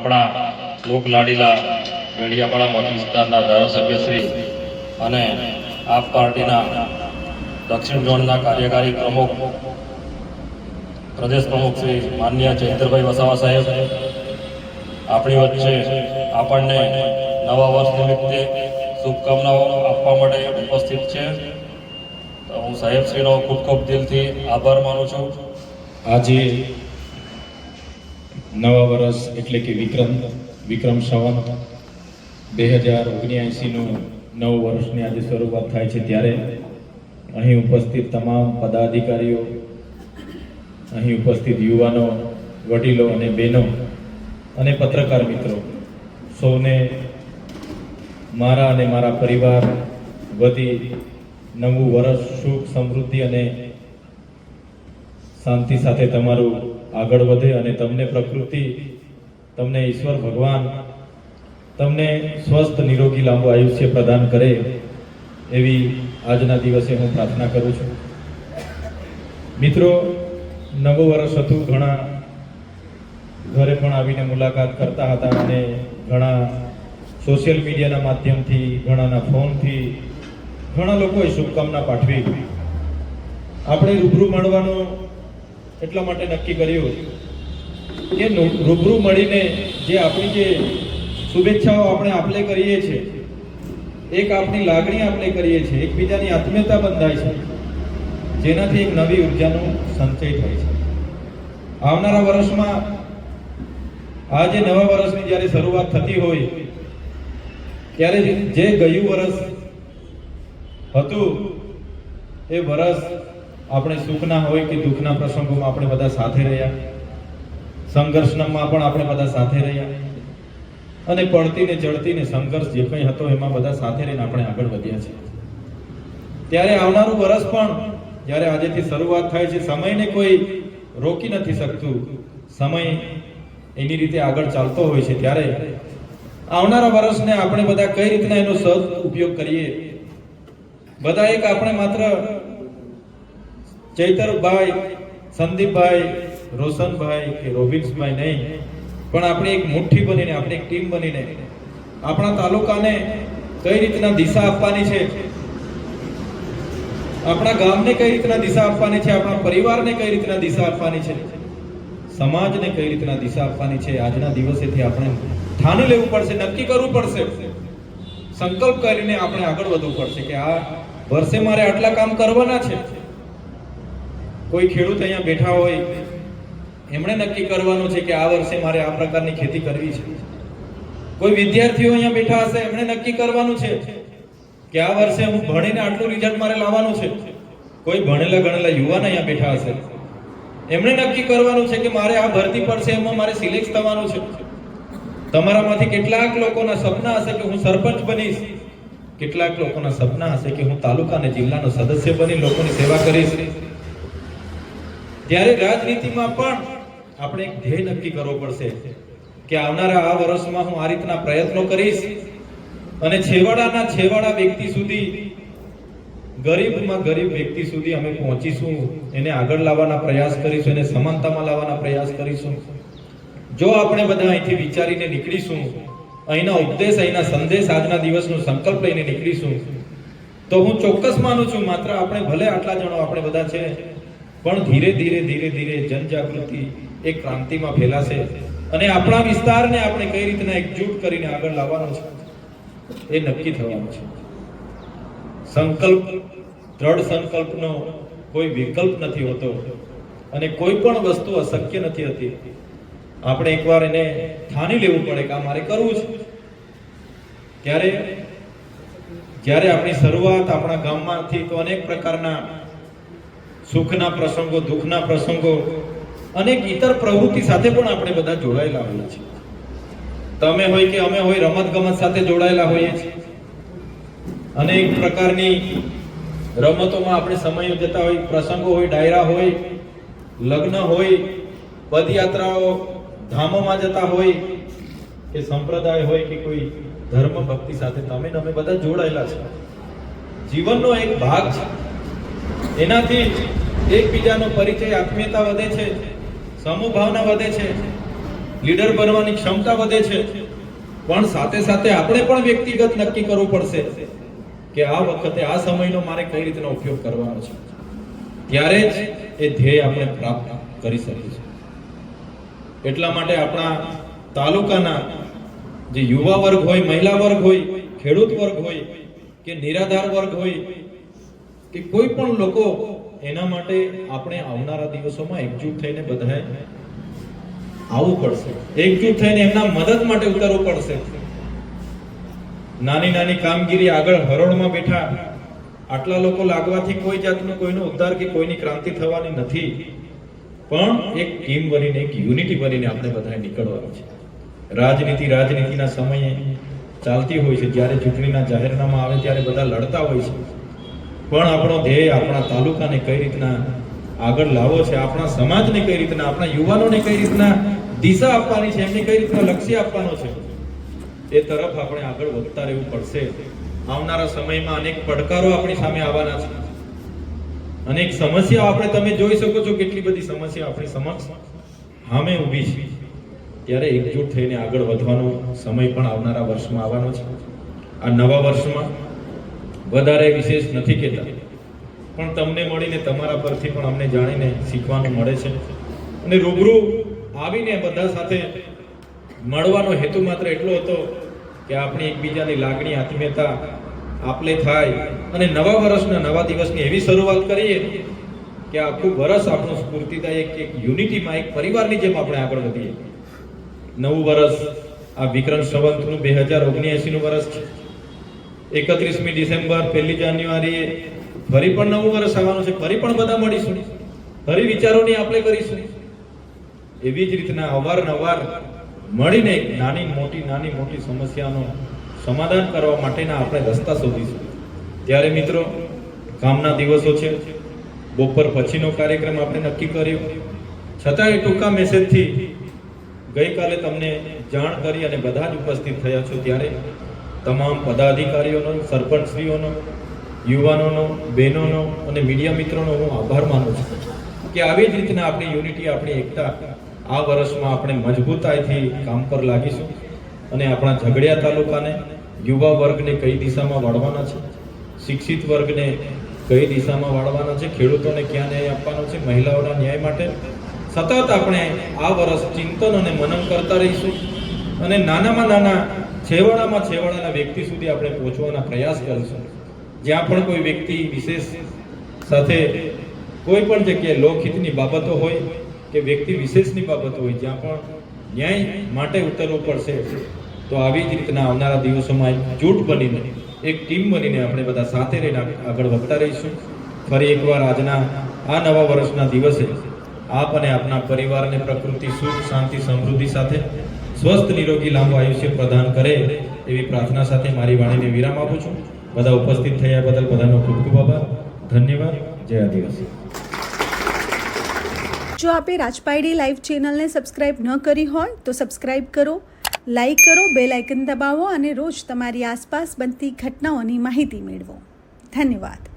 આપણા લોકલાડીલા વેડિયાપાડા મત વિસ્તારના ધારાસભ્યશ્રી અને આપ પાર્ટીના દક્ષિણ ઝોનના કાર્યકારી પ્રમુખ, પ્રદેશ પ્રમુખ શ્રી માન્ય ચૈતરભાઈ વસાવા સાહેબ. આપણી વચ્ચે આપણને નવા વર્ષ નિમિત્તે શુભકામનાઓ આપવા માટે ઉપસ્થિત છે. તો હું સાહેબશ્રીનો ખૂબ ખૂબ દિલથી આભાર માનું છું. આજે નવા વર્ષ એટલે કે વિક્રમ વિક્રમ સંવત બે હજાર ઓગણ્યાએંસીનું નવ વર્ષની આજે શરૂઆત થાય છે ત્યારે અહીં ઉપસ્થિત તમામ પદાધિકારીઓ, અહીં ઉપસ્થિત યુવાનો, વડીલો અને બહેનો અને પત્રકાર મિત્રો, સૌને મારા અને મારા પરિવાર વધી નવું વર્ષ સુખ સમૃદ્ધિ અને શાંતિ સાથે તમારું આગળ વધે અને તમને પ્રકૃતિ, તમને ઈશ્વર ભગવાન, તમને સ્વસ્થ નિરોગી લાંબુ આયુષ્ય પ્રદાન કરે એવી આજના દિવસે હું પ્રાર્થના કરું છું. મિત્રો, નવું વર્ષ હતું, ઘણા ઘરે પણ આવીને મુલાકાત કરતા હતા અને ઘણા સોશિયલ મીડિયાના માધ્યમથી, ઘણાના ફોનથી, ઘણા લોકોએ શુભકામના પાઠવી. આપણે રૂબરૂ મળવાનું એટલા માટે નક્કી કર્યું કે રૂબરૂ મળીને જે આપણી જે શુભેચ્છાઓ આપણે આપલે કરીએ છીએ એક આપણી લાગણી આપણે કરીએ છીએ એકબીજાની આત્મીયતા બંધાય છે, જેનાથી એક નવી ઉર્જાનો સંચય થાય છે. આવનારા વર્ષમાં આ જે નવા વર્ષની જ્યારે શરૂઆત થતી હોય, ત્યારે જે ગયું વર્ષ હતું, એ વર્ષ આપણે સુખના હોય કે દુઃખના પ્રસંગોમાં આપણે બધા સાથે રહ્યા. સંઘર્ષમાં પણ આપણે બધા સાથે રહ્યા. અને પડતી ને ચડતી ને સંઘર્ષ જે કંઈ હતો એમાં બધા સાથે રહીને આપણે આગળ વધ્યા છે ત્યારે આવનારું વર્ષ પણ, જ્યારે આજેથી શરૂઆત થાય છે, સમયને કોઈ રોકી નથી શકતું. સમય એની રીતે આગળ ચાલતો હોય છે. ત્યારે આવનારા વર્ષને આપણે બધા કઈ રીતના એનો સદ ઉપયોગ કરીએ? બધા એક આપણે માત્ર ચૈતરભાઈ સંદીપભાઈ, રોશનભાઈ કે રોબિન્સભાઈ નહીં, પણ આપણે એક મુઠ્ઠી બનીને, આપણે એક ટીમ બનીને આપણા તાલુકાને કઈ રીતના દિશા આપવાની છે? આપણા ગામને કઈ રીતના દિશા આપવાની છે? આપણા પરિવારને કઈ રીતના દિશા આપવાની છે? સમાજને કઈ રીતના દિશા આપવાની છે? આજના દિવસેથી આપણે ઠાની લેવું પડશે, નક્કી કરવું પડશે. સંકલ્પ કરીને આપણે આગળ વધવું પડશે કે આ વર્ષે મારે આટલા કામ કરવાના છે. કોઈ ખેડૂત અહીંયા બેઠા હોય, એમણે નક્કી કરવાનું છે કે આ વર્ષે મારે આ પ્રકારની ખેતી કરવી છે. કોઈ વિદ્યાર્થીઓ અહીંયા બેઠા હશે, એમણે નક્કી કરવાનું છે કે આ વર્ષે હું ભણીને આટલું રિઝલ્ટ મારે લાવવાનું છે. કોઈ ભણેલા ગણેલા યુવાન અહીંયા બેઠા હશે, એમણે નક્કી કરવાનું છે કે મારે આ ભરતી પડશે, એમાં મારે સિલેક્ટ થવાનું છે. તમારામાંથી કેટલાક લોકોના સપના હશે કે હું સરપંચ બનીશ, કેટલાક લોકોના સપના હશે કે હું તાલુકા અને જિલ્લાનો સદસ્ય બની, લોકોની સેવા કરીશ. ત્યારે રાજનીતિમાં પણ આપણે એક ધ્યેય નક્કી કરવો પડશે કે આવનારા આ વર્ષમાં હું આ રીતના પ્રયત્નો કરીશ અને છેવાડાના છેવાડા વ્યક્તિ સુધી, ગરીબમાં ગરીબ વ્યક્તિ સુધી અમે પહોંચીશું, એને આગળ લાવવાના પ્રયાસ કરીશું, એને સમાનતામાં લાવવાના પ્રયાસ કરીશું. જો આપણે બધા અહીંથી વિચારીને નીકળીશું, અહીંના ઉપદેશ, અહીંના સંદેશ, આજના દિવસનો સંકલ્પ લઈને નીકળીશું, તો હું ચોક્કસ માનું છું, માત્ર આપણે ભલે આટલા જણો, આપણે બધા છે પણ ધીરે ધીરે ધીરે ધીરે જનજાગૃતિ એક ક્રાંતિમાં ફેલાશે અને આપણા વિસ્તારને આપણે કઈ રીતના એકજૂટ કરીને આગળ લાવવાનો છે એ નક્કી થવાનું છે. સંકલ્પ, દ્રઢ સંકલ્પનો કોઈ વિકલ્પ નથી હોતો અને કોઈ પણ વસ્તુ અશક્ય નથી હતી. આપણે એકવાર એને ઠાની લેવું પડે કે આ મારે કરવું છે. ત્યારે, જ્યારે આપણી શરૂઆત આપણા ગામમાંથી તો અનેક પ્રકારના સુખના પ્રસંગો, દુઃખના પ્રસંગો, અનેક ઇતર પ્રવૃત્તિ સાથે પણ આપણે બધા જોડાયેલા હોઈએ છીએ. તમે હોય કે અમે હોય રમત ગમત સાથે જોડાયેલા હોઈએ છીએ. અનેક પ્રકારની રમતોમાં આપણે સમય જતા હોય, પ્રસંગો હોય, ડાયરા હોય, લગ્ન હોય, પદયાત્રાઓ ધામોમાં જતા હોય, કે સંપ્રદાય હોય કે કોઈ ધર્મ ભક્તિ સાથે તમે અમે બધા જોડાયેલા છે જીવનનો એક ભાગ છે. એનાથી એકબીજાનો પરિચય, આત્મીયતા વધે છે સમૂહ ભાવના વધે છે, લીડર બનવાની ક્ષમતા વધે છે. પણ સાથે સાથે આપણે પણ વ્યક્તિગત નક્કી કરવું પડશે કે આ વખતે, આ સમયનો મારે કઈ રીતનો ઉપયોગ કરવાનો છે. ત્યારે જ એ ધ્યેય આપણે પ્રાપ્ત કરી શકીશું એટલા માટે આપણા તાલુકાના જે યુવા વર્ગ હોય, મહિલા વર્ગ હોય, ખેડૂત વર્ગ હોય કે નિરાધાર વર્ગ હોય કે કોઈ પણ લોકો એના માટે આપણે આવનારા દિવસોમાં એકજૂટ થઈને બધાએ આવવું પડશે. એકજૂટ થઈને એમના મદદ માટે ઉતરવું પડશે. નાની નાની કામગીરી આગળ હરોળમાં બેઠા આટલા લોકો લાગવાથી કોઈ જાતનો કોઈનો ઉદ્ધાર કે કોઈની ક્રાંતિ થવાની નથી. પણ એક ટીમ બનીને, એક યુનિટી બનીને આપણે બધાએ નીકળવાનું છે. રાજનીતિ રાજનીતિના સમયે ચાલતી હોય છે. જ્યારે ચૂંટણીના જાહેરનામા આવે ત્યારે બધા લડતા હોય છે. પણ આપણો ધ્યેય આપણા તાલુકાને કઈ રીતના આગળ લાવવો છે, આપણા સમાજને કઈ રીતના, આપણા યુવાનોને કઈ રીતના દિશા આપવાની છે, એમને કઈ રીતના લક્ષ્ય આપવાનો છે, એ તરફ આપણે આગળ વધતા રહેવું પડશે. આવનારા સમયમાં અનેક પડકારો આપણી સામે આવવાના છે. અનેક સમસ્યાઓ આપણે તમે જોઈ શકો છો કેટલી બધી સમસ્યા આપણી સમક્ષ સામે ઊભી છે. ત્યારે એકજૂટ થઈને આગળ વધવાનો સમય પણ આવનારા વર્ષમાં આવવાનો છે. આ નવા વર્ષમાં વધારે વિશેષ નથી કહેતા. પણ તમને મળીને તમારા પરથી પણ અમને જાણીને શીખવાનું મળે છે. અને રૂબરૂ આવીને બધા સાથે મળવાનો હેતુ માત્ર એટલો હતો કે આપણી એકબીજાની લાગણી, આત્મીયતા આપલે થાય. અને નવા વર્ષના નવા દિવસની એવી શરૂઆત કરીએ કે આખું વર્ષ આપણું સ્ફૂર્તિદાયક એક યુનિટીમાં, એક પરિવારની જેમ આપણે આગળ વધીએ. નવું વર્ષ આ વિક્રમ સંવંતનું બે હજાર ઓગણએંસીનું વર્ષ છે. એકત્રીસમી ડિસેમ્બર, પહેલી જાન્યુઆરીએ ફરી પણ નવું વર્ષ આવવાનું છે, ફરી પણ બધા મળીશું. ફરી વિચારોની આપણે કરીશું. એવી જ રીતના અવારનવાર મળીને નાની મોટી નાની મોટી સમસ્યાનો સમાધાન કરવા માટેના આપણે રસ્તા શોધીશું. ત્યારે મિત્રો, કામના દિવસો છે. બપોર પછીનો કાર્યક્રમ આપણે નક્કી કર્યો. છતાં એ ટૂંકા મેસેજથી ગઈકાલે તમને જાણ કરી અને બધા જ ઉપસ્થિત થયા છો ત્યારે તમામ પદાધિકારીઓનો, સરપંચશ્રીઓનો, યુવાનોનો, બહેનોનો અને મીડિયા મિત્રોનો હું આભાર માનું છું કે આવી જ રીતના આપણી યુનિટી, આપણી એકતા આ વર્ષમાં આપણે મજબૂતાઈથી કામ પર લાગીશું અને આપણા ઝઘડિયા તાલુકાને યુવા વર્ગને કઈ દિશામાં વાળવાના છે, શિક્ષિત વર્ગને કઈ દિશામાં વાળવાના છે, ખેડૂતોને ક્યાં ન્યાય આપવાનો છે, મહિલાઓના ન્યાય માટે સતત આપણે આ વર્ષ ચિંતન અને મનન કરતા રહીશું અને નાનામાં નાના છેવાડામાં છેવાડાના વ્યક્તિ સુધી આપણે પહોંચવાના પ્રયાસ કરીશું. જ્યાં પણ કોઈ વ્યક્તિ વિશેષ સાથે કોઈ પણ જગ્યાએ લોકહિતની બાબતો હોય કે વ્યક્તિ વિશેષની બાબતો હોય, જ્યાં પણ ન્યાય માટે ઉતરવું પડશે, તો આવી જ રીતના આવનારા દિવસોમાં એક જૂટ બનીને, એક ટીમ બનીને આપણે બધા સાથે રહીને આગળ વધતા રહીશું. ફરી એકવાર આજના આ નવા વર્ષના દિવસે આપ અને આપના પરિવારને પ્રકૃતિ સુખ, શાંતિ, સમૃદ્ધિ સાથે સ્વસ્થ નિરોગી લાંબુ આયુષ્ય પ્રદાન કરે એવી પ્રાર્થના સાથે મારી વાણીને વિરામ આપું છું. બધા ઉપસ્થિત થયા બદલ બધાનો ખૂબ ખૂબ આભાર. ધન્યવાદ. જય આદિવાસી. જો આપે રાજપાયડી લાઈવ ચેનલને સબસ્ક્રાઇબ ન કરી હોય તો સબસ્ક્રાઇબ કરો, લાઈક કરો, બેલ આઇકન દબાવો અને રોજ તમારી આસપાસ બનતી ઘટનાઓની માહિતી મેળવો. ધન્યવાદ.